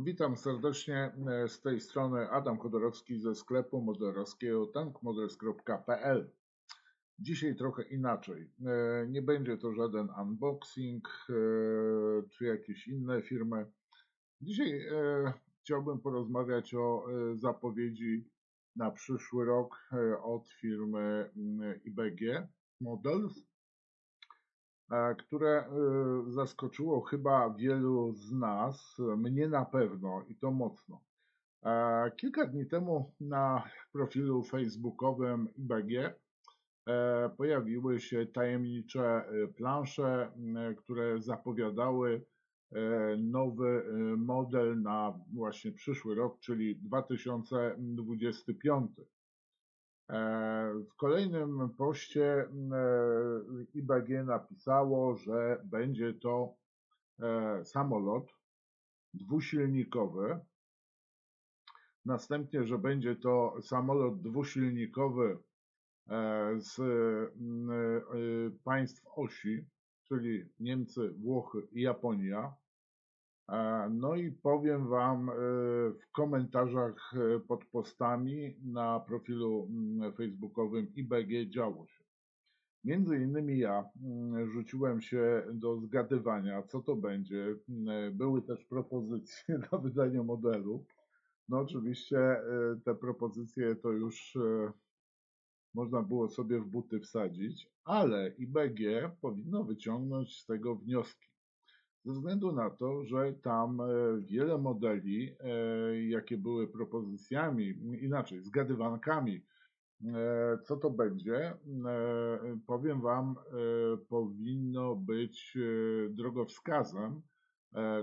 Witam serdecznie e, z tej strony Adam Chodorowski ze sklepu modelarskiego tankmodels.pl. Dzisiaj trochę inaczej. E, nie będzie to żaden unboxing e, czy jakieś inne firmy. Dzisiaj chciałbym porozmawiać o zapowiedzi na przyszły rok od firmy IBG Models które y, zaskoczyło chyba wielu z nas, mnie na pewno i to mocno. Kilka dni temu na profilu facebookowym IBG e, pojawiły się tajemnicze plansze, które zapowiadały e, nowy model na właśnie przyszły rok, czyli 2025. E, w kolejnym poście e, IBG napisało, że będzie to e, samolot dwusilnikowy. Następnie, że będzie to samolot dwusilnikowy z państw osi, czyli Niemcy, Włochy i Japonia. No i powiem Wam e, w komentarzach e, pod postami na profilu mm, facebookowym IBG działo się. Między innymi ja mm, rzuciłem się do zgadywania, co to będzie. Mm, były też propozycje na wydanie modelu. No oczywiście e, te propozycje to już można było sobie w buty wsadzić, ale IBG powinno wyciągnąć z tego wnioski ze względu na to, że tam e, wiele modeli, e, jakie były propozycjami, inaczej, zgadywankami, e, co to będzie, powiem Wam, powinno być drogowskazem,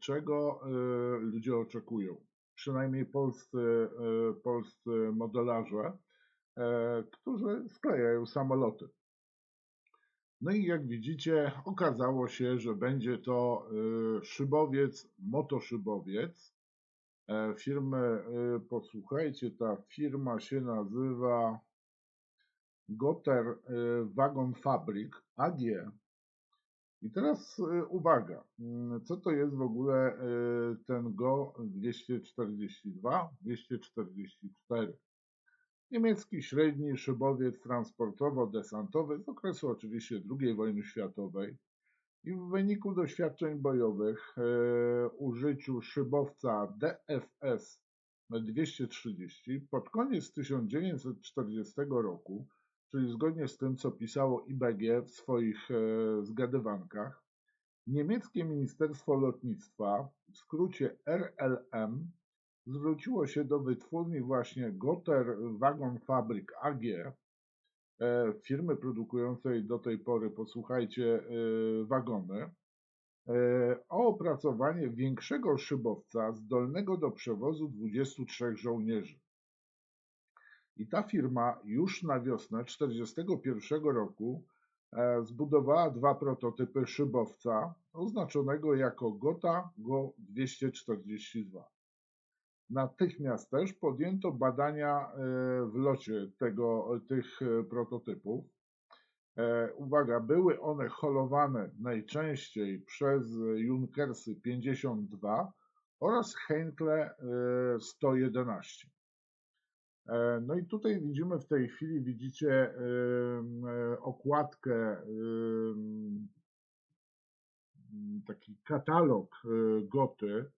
czego ludzie oczekują. Przynajmniej polscy, polscy modelarze, którzy sklejają samoloty. No i jak widzicie, okazało się, że będzie to y, szybowiec, motoszybowiec e, firmy, y, posłuchajcie, ta firma się nazywa Goter y, Wagon Fabrik AG. I teraz uwaga, mm, co to jest w ogóle ten GO 242, 244? Niemiecki średni szybowiec transportowo-desantowy z okresu oczywiście II wojny światowej i w wyniku doświadczeń bojowych e, użyciu szybowca DFS 230 pod koniec 1940 roku, czyli zgodnie z tym, co pisało IBG w swoich e, zgadywankach, niemieckie Ministerstwo Lotnictwa, w skrócie RLM, zwróciło się do wytwórni właśnie Gotter Wagon Fabrik AG, e, firmy produkującej do tej pory, posłuchajcie, e, wagony, e, o opracowanie większego szybowca zdolnego do przewozu 23 żołnierzy. I ta firma już na wiosnę 1941 roku zbudowała dwa prototypy szybowca oznaczonego jako Gota Go 242. Natychmiast też podjęto badania e, w locie tego, tych e, prototypów. E, uwaga, były one holowane najczęściej przez Junkersy 52 oraz Henkle 111. No i tutaj widzimy w tej chwili, widzicie okładkę, taki katalog goty,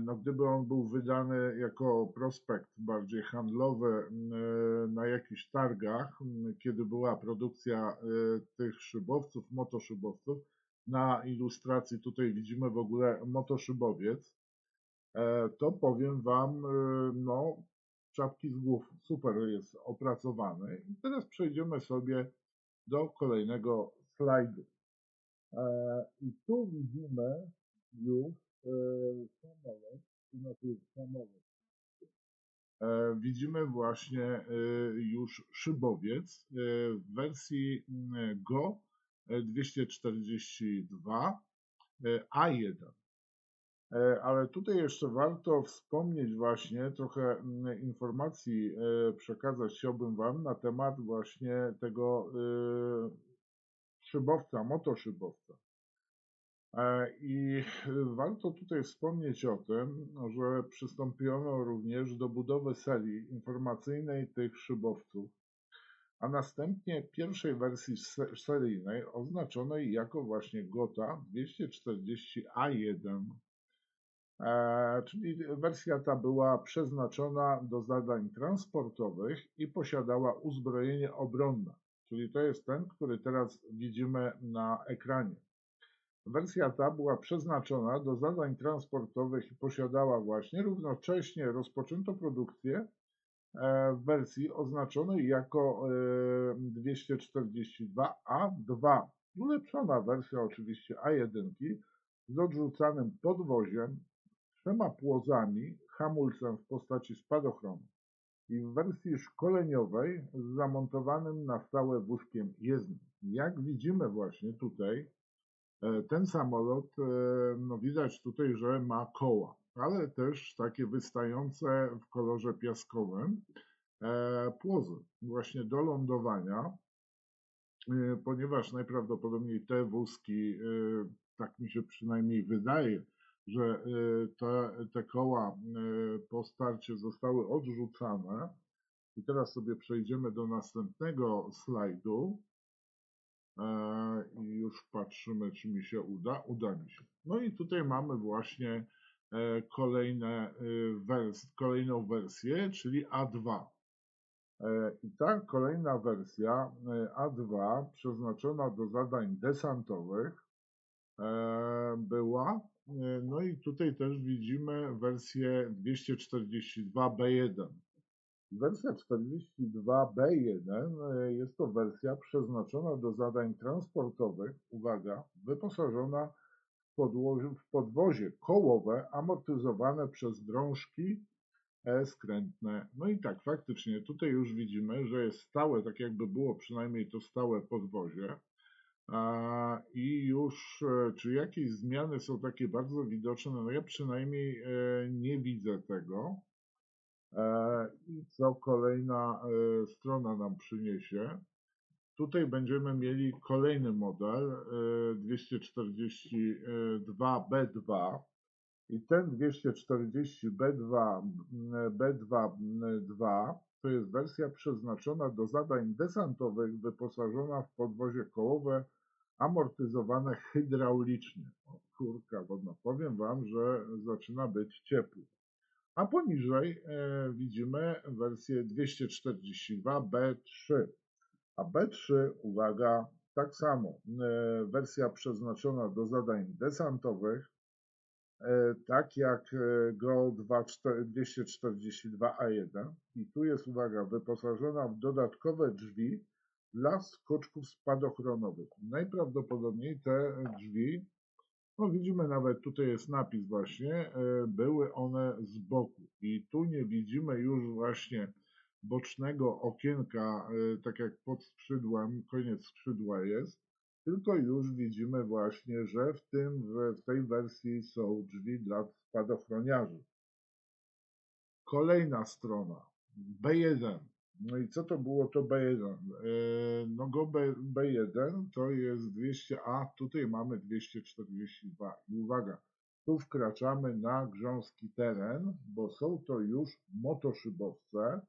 no gdyby on był wydany jako prospekt bardziej handlowy e, na jakichś targach, kiedy była produkcja e, tych szybowców, motoszybowców, na ilustracji tutaj widzimy w ogóle motoszybowiec, to powiem Wam, no czapki z głów, super jest opracowany. I teraz przejdziemy sobie do kolejnego slajdu. I tu widzimy już samolot, to znaczy samolot. E, widzimy właśnie e, już szybowiec e, w wersji GO 242 A1. Ale tutaj jeszcze warto wspomnieć właśnie, trochę informacji przekazać chciałbym Wam na temat właśnie tego szybowca, motoszybowca. E, I warto tutaj wspomnieć o tym, że przystąpiono również do budowy serii informacyjnej tych szybowców, a następnie pierwszej wersji seryjnej oznaczonej jako właśnie GOTA 240A1 E, czyli wersja ta była przeznaczona do zadań transportowych i posiadała uzbrojenie obronne, czyli to jest ten, który teraz widzimy na ekranie. Wersja ta była przeznaczona do zadań transportowych i posiadała właśnie równocześnie rozpoczęto produkcję e, w wersji oznaczonej jako 242A2. E, Ulepszona wersja oczywiście A1 z odrzucanym podwoziem trzema płozami, hamulcem w postaci spadochronu i w wersji szkoleniowej z zamontowanym na stałe wózkiem jezdnym. Jak widzimy właśnie tutaj, ten samolot, e, no widać tutaj, że ma koła, ale też takie wystające w kolorze piaskowym e, płozy właśnie do lądowania, ponieważ najprawdopodobniej te wózki, tak mi się przynajmniej wydaje, że te, te koła po starcie zostały odrzucane. I teraz sobie przejdziemy do następnego slajdu e, i już patrzymy, czy mi się uda. Uda mi się. No i tutaj mamy właśnie e, kolejne y, wers kolejną wersję, czyli A2. E, I ta kolejna wersja A2 przeznaczona do zadań desantowych była E, no i tutaj też widzimy wersję 242B1. Wersja 42B1 e, jest to wersja przeznaczona do zadań transportowych, uwaga, wyposażona w, w podwozie kołowe amortyzowane przez drążki e, skrętne. No i tak, faktycznie tutaj już widzimy, że jest stałe, tak jakby było przynajmniej to stałe podwozie. I już, e, czy jakieś zmiany są takie bardzo widoczne? No ja przynajmniej nie widzę tego. E, I co kolejna strona nam przyniesie? Tutaj będziemy mieli kolejny model 242B2 i ten 240B2, B2, to jest wersja przeznaczona do zadań desantowych, wyposażona w podwozie kołowe amortyzowane hydraulicznie. O, kurka wodna. Powiem Wam, że zaczyna być ciepło. A poniżej e, widzimy wersję 242B3. A B3, uwaga, tak samo, e, wersja przeznaczona do zadań desantowych, e, tak jak GO 242A1. I tu jest, uwaga, wyposażona w dodatkowe drzwi dla skoczków spadochronowych. Najprawdopodobniej te drzwi, no widzimy nawet tutaj jest napis właśnie, e, były one z boku i tu nie widzimy już właśnie bocznego okienka, e, tak jak pod skrzydłem, koniec skrzydła jest, tylko już widzimy właśnie, że w, tym, w tej wersji są drzwi dla spadochroniarzy. Kolejna strona, B1. No i co to było to B1? E, no go B1 to jest 200A, tutaj mamy 242. I uwaga, tu wkraczamy na grząski teren, bo są to już motoszybowce.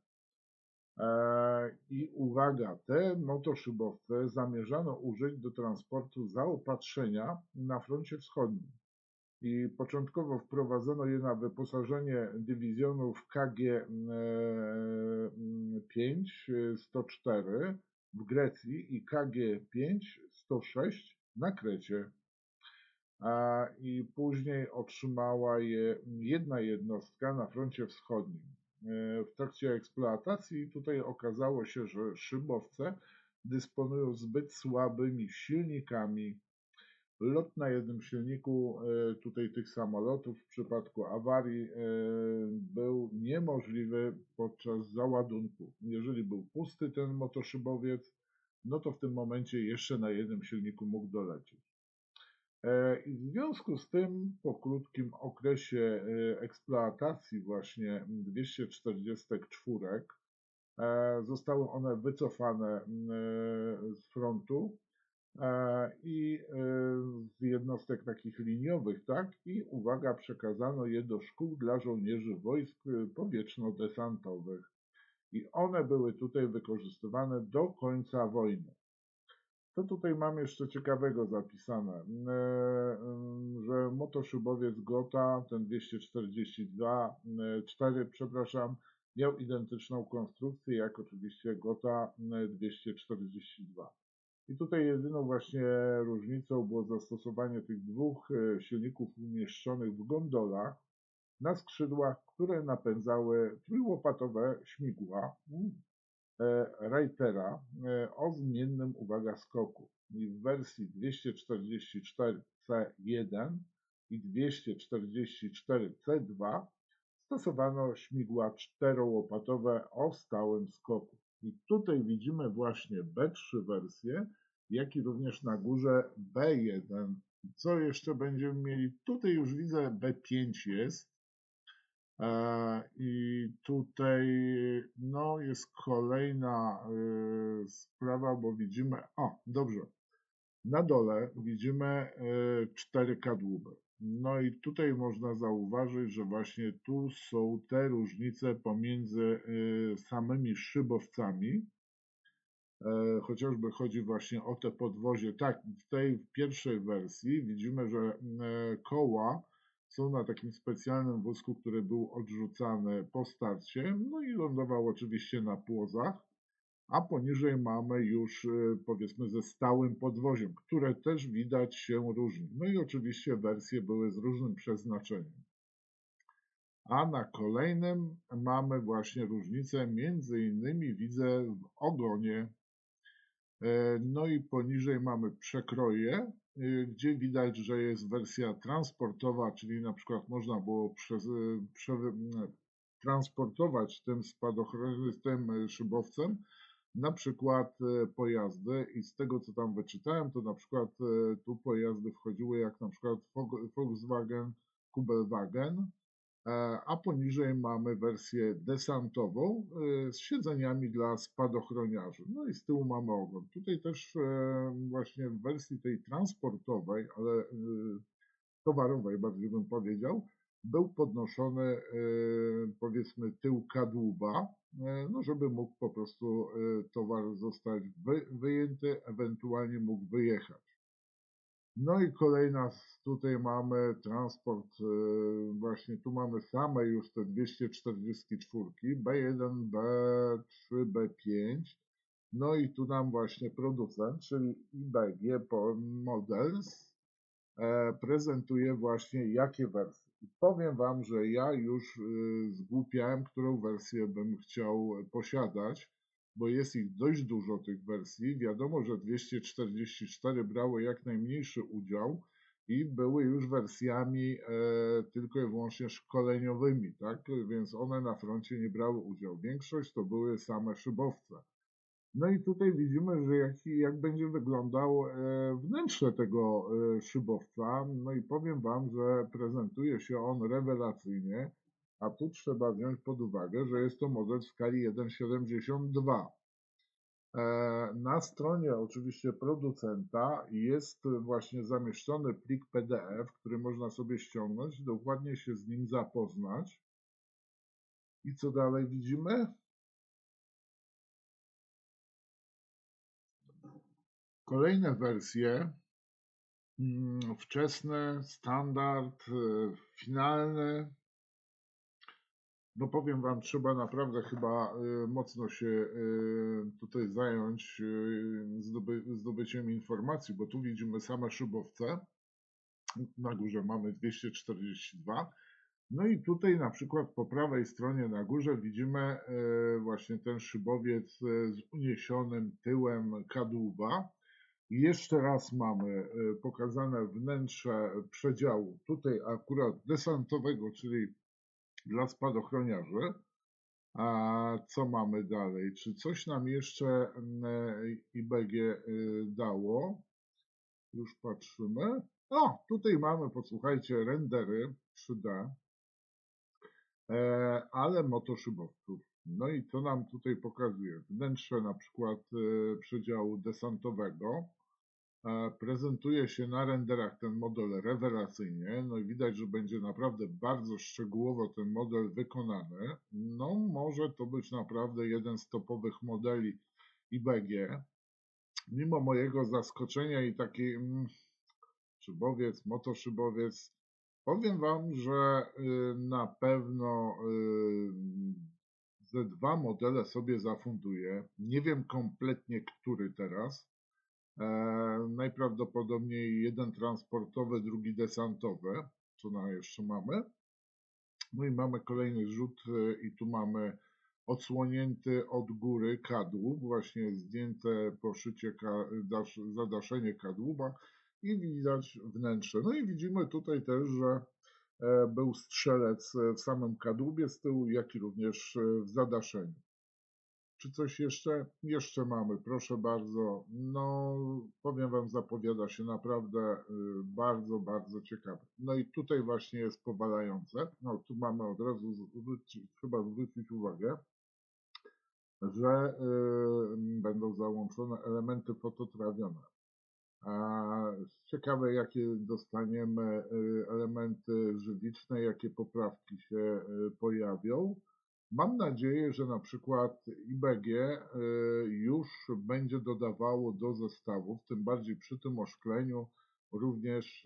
E, I uwaga, te motoszybowce zamierzano użyć do transportu zaopatrzenia na froncie wschodnim i początkowo wprowadzono je na wyposażenie dywizjonów KG-5 104 w Grecji i KG-5 106 na Krecie. A, I później otrzymała je jedna jednostka na froncie wschodnim. E, w trakcie eksploatacji tutaj okazało się, że szybowce dysponują zbyt słabymi silnikami Lot na jednym silniku e, tutaj tych samolotów w przypadku awarii e, był niemożliwy podczas załadunku. Jeżeli był pusty ten motoszybowiec, no to w tym momencie jeszcze na jednym silniku mógł dolecieć. E, I w związku z tym, po krótkim okresie eksploatacji właśnie 244 zostały one wycofane z frontu i e, z jednostek takich liniowych, tak? I uwaga, przekazano je do szkół dla żołnierzy wojsk powietrzno-desantowych. I one były tutaj wykorzystywane do końca wojny. Co tutaj mam jeszcze ciekawego zapisane? E, że motoszybowiec Gota, ten 242, 4, przepraszam, miał identyczną konstrukcję jak oczywiście Gota 242. I tutaj jedyną właśnie różnicą było zastosowanie tych dwóch e, silników umieszczonych w gondolach na skrzydłach, które napędzały trójłopatowe śmigła e, Reitera e, o zmiennym, uwaga, skoku. I w wersji 244C1 i 244C2 stosowano śmigła czterołopatowe o stałym skoku. I tutaj widzimy właśnie B3 wersję, jak i również na górze B1. Co jeszcze będziemy mieli? Tutaj już widzę B5 jest. E, I tutaj no, jest kolejna e, sprawa, bo widzimy, o dobrze, na dole widzimy e, cztery kadłuby. No i tutaj można zauważyć, że właśnie tu są te różnice pomiędzy y, samymi szybowcami, e, chociażby chodzi właśnie o te podwozie. Tak, w tej pierwszej wersji widzimy, że e, koła są na takim specjalnym wózku, który był odrzucany po starcie, no i lądował oczywiście na płozach a poniżej mamy już y, powiedzmy ze stałym podwoziem, które też widać się różni. No i oczywiście wersje były z różnym przeznaczeniem. A na kolejnym mamy właśnie różnicę, między innymi widzę w ogonie. E, no i poniżej mamy przekroje, y, gdzie widać, że jest wersja transportowa, czyli na przykład można było przez, y, prze, transportować tym spadochronem, tym szybowcem na przykład e, pojazdy i z tego co tam wyczytałem, to na przykład e, tu pojazdy wchodziły jak na przykład Volkswagen, Kubelwagen, e, a poniżej mamy wersję desantową z siedzeniami dla spadochroniarzy. No i z tyłu mamy ogon. Tutaj też właśnie w wersji tej transportowej, ale towarowej bardziej bym powiedział, był podnoszony powiedzmy tył kadłuba, E, no żeby mógł po prostu e, towar zostać wyjęty, ewentualnie mógł wyjechać. No i kolejna, tutaj mamy transport, e, właśnie tu mamy same już te 244, B1, B3, B5, no i tu nam właśnie producent, czyli IBG Models, prezentuje właśnie jakie wersje. Powiem Wam, że ja już y, zgłupiałem, którą wersję bym chciał posiadać, bo jest ich dość dużo tych wersji. Wiadomo, że 244 brało jak najmniejszy udział i były już wersjami e, tylko i wyłącznie szkoleniowymi, tak? Więc one na froncie nie brały udziału. Większość to były same szybowce. No i tutaj widzimy, że jak, jak będzie wyglądał e, wnętrze tego e, szybowca. No i powiem Wam, że prezentuje się on rewelacyjnie, a tu trzeba wziąć pod uwagę, że jest to model w skali 1,72. E, na stronie oczywiście producenta jest właśnie zamieszczony plik PDF, który można sobie ściągnąć, dokładnie się z nim zapoznać. I co dalej widzimy? Kolejne wersje, mm, wczesne, standard, e, finalny. No powiem Wam, trzeba naprawdę chyba e, mocno się e, tutaj zająć zdoby, zdobyciem informacji, bo tu widzimy same szybowce. Na górze mamy 242. No i tutaj na przykład po prawej stronie na górze widzimy właśnie ten szybowiec z uniesionym tyłem kadłuba. Jeszcze raz mamy e, pokazane wnętrze przedziału, tutaj akurat desantowego, czyli dla spadochroniarzy. A co mamy dalej? Czy coś nam jeszcze IBG e, dało? Już patrzymy. O, tutaj mamy, posłuchajcie, rendery 3D, e, ale motoszybowców. No i co nam tutaj pokazuje? Wnętrze na przykład przedziału desantowego, E, Prezentuje się na renderach ten model rewelacyjnie, no i widać, że będzie naprawdę bardzo szczegółowo ten model wykonany. No może to być naprawdę jeden z topowych modeli IBG. Mimo mojego zaskoczenia i taki mm, szybowiec, motoszybowiec, powiem Wam, że y, na pewno y, ze dwa modele sobie zafunduję. Nie wiem kompletnie, który teraz. E, najprawdopodobniej jeden transportowy, drugi desantowy, co na jeszcze mamy. No i mamy kolejny rzut y, i tu mamy odsłonięty od góry kadłub, właśnie zdjęte poszycie, zadaszenie kadłuba i widać wnętrze. No i widzimy tutaj też, że e, był strzelec e, w samym kadłubie z tyłu, jak i również e, w zadaszeniu. Czy coś jeszcze? Jeszcze mamy, proszę bardzo. No, powiem Wam, zapowiada się naprawdę bardzo, bardzo ciekawe. No i tutaj właśnie jest powalające. No, tu mamy od razu zwrócić, chyba zwrócić uwagę, że będą załączone elementy fototrawione. A ciekawe, jakie dostaniemy y, elementy żywiczne, jakie poprawki się y, pojawią. Mam nadzieję, że na przykład IBG y, już będzie dodawało do zestawów, tym bardziej przy tym oszkleniu, również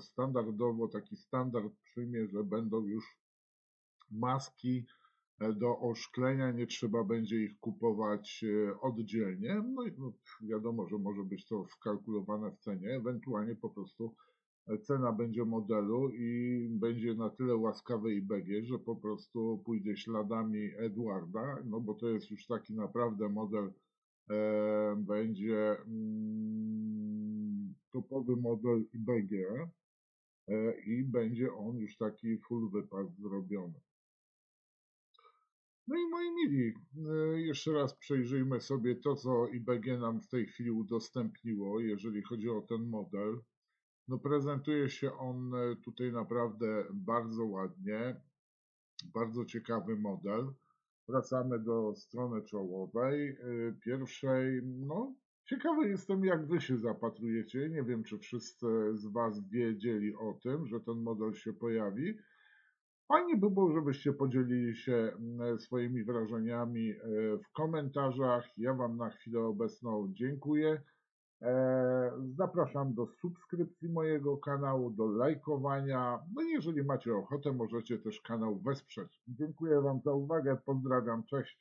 standardowo taki standard przyjmie, że będą już maski do oszklenia, nie trzeba będzie ich kupować e, oddzielnie. No i no, wiadomo, że może być to wkalkulowane w cenie, ewentualnie po prostu e, cena będzie modelu i będzie na tyle łaskawy IBG, że po prostu pójdzie śladami Edwarda, no bo to jest już taki naprawdę model, e, będzie mm, topowy model IBG e, i będzie on już taki full wypas zrobiony. No i moi mili, e, jeszcze raz przejrzyjmy sobie to, co IBG nam w tej chwili udostępniło, jeżeli chodzi o ten model. No prezentuje się on e, tutaj naprawdę bardzo ładnie, bardzo ciekawy model. Wracamy do strony czołowej, e, pierwszej. No, ciekawy jestem, jak wy się zapatrujecie. Nie wiem, czy wszyscy z was wiedzieli o tym, że ten model się pojawi. Fajnie by było, żebyście podzielili się mm, swoimi wrażeniami e, w komentarzach. Ja Wam na chwilę obecną dziękuję. E, Zapraszam do subskrypcji mojego kanału, do lajkowania. No i jeżeli macie ochotę, możecie też kanał wesprzeć. Dziękuję Wam za uwagę. Pozdrawiam. Cześć.